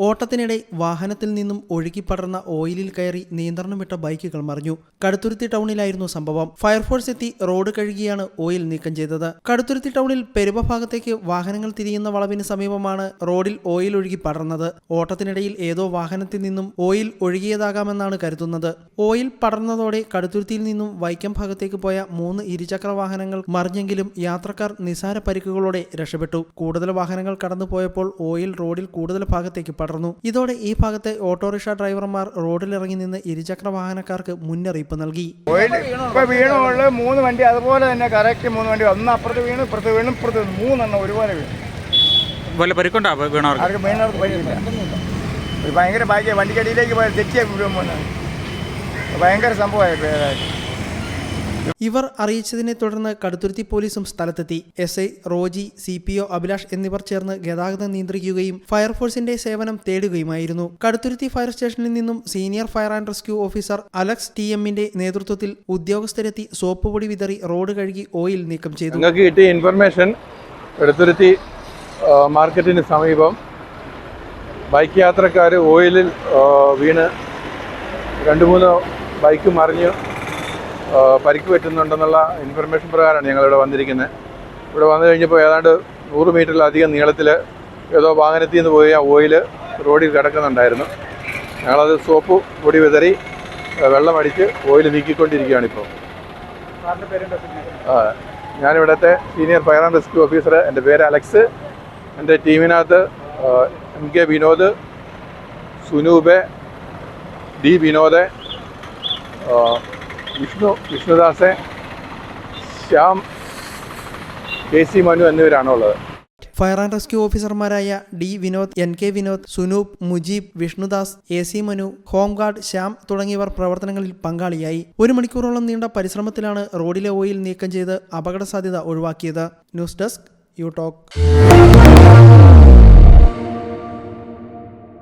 ഓട്ടത്തിനിടെ വാഹനത്തിൽ നിന്നും ഒഴുകിപ്പടർന്ന ഓയിലിൽ കയറി നിയന്ത്രണം വിട്ട ബൈക്കുകൾ മറിഞ്ഞു. കടുത്തുരുത്തി ടൗണിലായിരുന്നു സംഭവം. ഫയർഫോഴ്സ് എത്തി റോഡ് കഴുകിയാണ് ഓയിൽ നീക്കം ചെയ്തത്. കടുത്തുരുത്തി ടൗണിൽ പെരുവ ഭാഗത്തേക്ക് വാഹനങ്ങൾ തിരിയുന്ന വളവിന് സമീപമാണ് റോഡിൽ ഓയിൽ ഒഴുകി പടർന്നത്. ഓട്ടത്തിനിടയിൽ ഏതോ വാഹനത്തിൽ നിന്നും ഓയിൽ ഒഴുകിയതാകാമെന്നാണ് കരുതുന്നത്. ഓയിൽ പടർന്നതോടെ കടുത്തുരുത്തിയിൽ നിന്നും വൈക്കം ഭാഗത്തേക്ക് പോയ മൂന്ന് ഇരുചക്ര വാഹനങ്ങൾ മറിഞ്ഞെങ്കിലും യാത്രക്കാർ നിസാര പരിക്കുകളോടെ രക്ഷപ്പെട്ടു. കൂടുതൽ വാഹനങ്ങൾ കടന്നുപോയപ്പോൾ ഓയിൽ റോഡിൽ കൂടുതൽ ഭാഗത്തേക്ക് ഇതോടെ ഈ ഭാഗത്തെ ഓട്ടോറിക്ഷ ഡ്രൈവർമാർ റോഡിലിറങ്ങി നിന്ന് ഇരുചക്ര വാഹനക്കാർക്ക് മുന്നറിയിപ്പ് നൽകി. വീണുള്ള മൂന്ന് വണ്ടി അതുപോലെ തന്നെ കറക്റ്റ് മൂന്ന് വണ്ടി ഒന്ന് അപ്പുറത്ത് വീണു ഇപ്പുറത്ത് വീണു ഇപ്പുറത്ത് മൂന്നെണ്ണം ഒരുപോലെ വീണു. വല്ല പരിക്കുണ്ടോ വീണവർക്ക്? ആർക്കും വീണവർക്ക് ഒരു ഭയങ്കര ഭാഗ്യം വണ്ടിക്കടിയിലേക്ക് പോകുന്നത് ഭയങ്കര സംഭവമായി ഇവർ അറിയിച്ചതിനെ തുടർന്ന് കടുത്തുരുത്തി പോലീസും സ്ഥലത്തെത്തി. S I Roji C P O Abhilash എന്നിവർ ചേർന്ന് ഗതാഗതം നിയന്ത്രിക്കുകയും ഫയർഫോഴ്സിന്റെ സേവനം തേടുകയുമായിരുന്നു. കടുത്തുരുത്തി ഫയർ സ്റ്റേഷനിൽ നിന്നും senior fire and rescue officer Alex T എമ്മിന്റെ നേതൃത്വത്തിൽ ഉദ്യോഗസ്ഥരെത്തി സോപ്പ് പൊടി വിതറി റോഡ് കഴുകി ഓയിൽ നീക്കം ചെയ്തു. കിട്ടിയ ഇൻഫർമേഷൻ കടുത്തുരുത്തി മാർക്കറ്റിന് സമീപം ബൈക്ക് യാത്രക്കാർ ഓയിലിൽ വീണ് രണ്ട് മൂന്ന് ബൈക്ക് മറിഞ്ഞ് പരിക്ക് പറ്റുന്നുണ്ടെന്നുള്ള ഇൻഫർമേഷൻ പ്രകാരമാണ് ഞങ്ങളിവിടെ വന്നിരിക്കുന്നത്. ഇവിടെ വന്നു കഴിഞ്ഞപ്പോൾ ഏതാണ്ട് നൂറ് മീറ്ററിലധികം നീളത്തിൽ ഏതോ വാഹനത്തിൽ നിന്ന് പോയി ആ ഓയിൽ റോഡിൽ കിടക്കുന്നുണ്ടായിരുന്നു. ഞങ്ങളത് സോപ്പ് പൊടി വിതറി വെള്ളമടിച്ച് ഓയിൽ നീക്കിക്കൊണ്ടിരിക്കുകയാണ് ഇപ്പോൾ. ആ, ഞാനിവിടുത്തെ senior fire and rescue officer എന്റെ പേര് അലക്സ്. എന്റെ ടീമിനകത്ത് M K Vinod Sunoob D Vinod Vishnu Vishnudas Shyam K C Manu എന്നിവരാണുള്ളത്. Fire and rescue ഓഫീസർമാരായ D Vinod N K Vinod Sunoop Mujeeb Vishnudas A C Manu home guard Shyam തുടങ്ങിയവർ പ്രവർത്തനങ്ങളിൽ പങ്കാളിയായി. ഒരു മണിക്കൂറോളം നീണ്ട പരിശ്രമത്തിലാണ് റോഡിലെ ഓയിൽ നീക്കം ചെയ്ത് അപകട സാധ്യത ഒഴിവാക്കിയത്. News desk U talk.